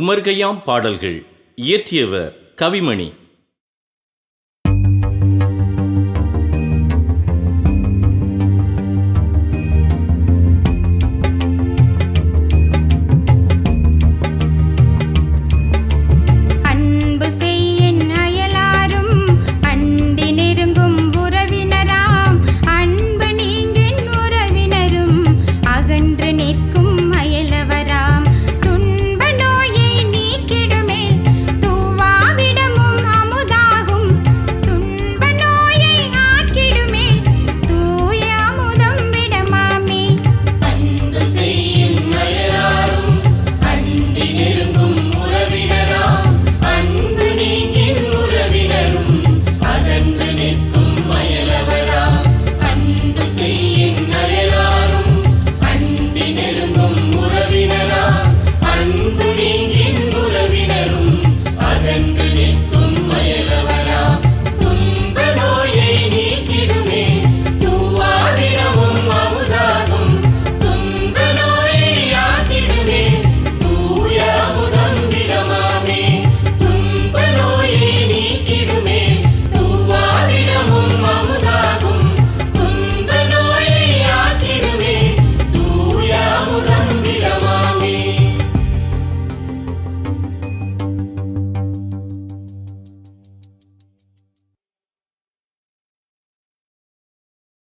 உமர்கையாம் பாடல்கள் இயற்றியவர் கவிமணி.